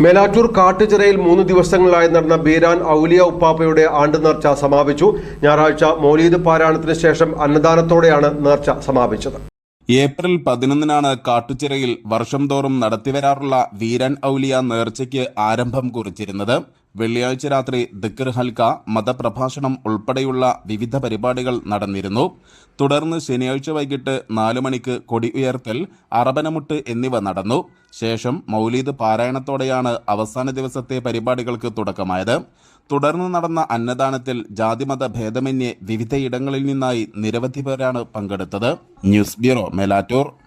Melattur കാട്ടുചിറയിൽ മൂന്ന് ദിവസങ്ങളായി നടന്ന ബീരാൻ ഔലിയ ഉപ്പാപ്പയുടെ ആണ്ട് നേർച്ച സമാപിച്ചു. ഞായറാഴ്ച മൗലീദ് പാരായണത്തിന് ശേഷം അന്നദാനത്തോടെയാണ് നേർച്ച സമാപിച്ചത്. ഏപ്രിൽ പതിനൊന്നിനാണ് കാട്ടുചിറയിൽ വർഷം തോറും നടത്തിവരാറുള്ള വീരൻ ഔലിയ നേർച്ചയ്ക്ക് ആരംഭം കുറിച്ചിരുന്നത്. വെള്ളിയാഴ്ച രാത്രി ദിക്കർ ഹൽക്ക മതപ്രഭാഷണം ഉൾപ്പെടെയുള്ള വിവിധ പരിപാടികൾ നടന്നിരുന്നു. തുടർന്ന് ശനിയാഴ്ച വൈകിട്ട് നാലു മണിക്ക് കൊടി ഉയർത്തൽ അറബനമുട്ട് എന്നിവ നടന്നു. ശേഷം മൗലീദ് പാരായണത്തോടെയാണ് അവസാന ദിവസത്തെ പരിപാടികൾക്ക് തുടക്കമായത്. തുടർന്ന് നടന്ന അന്നദാനത്തിൽ ജാതിമത ഭേദമന്യേ വിവിധയിടങ്ങളിൽ നിന്നായി നിരവധി പേരാണ് പങ്കെടുത്തത്. News bureau Melattur.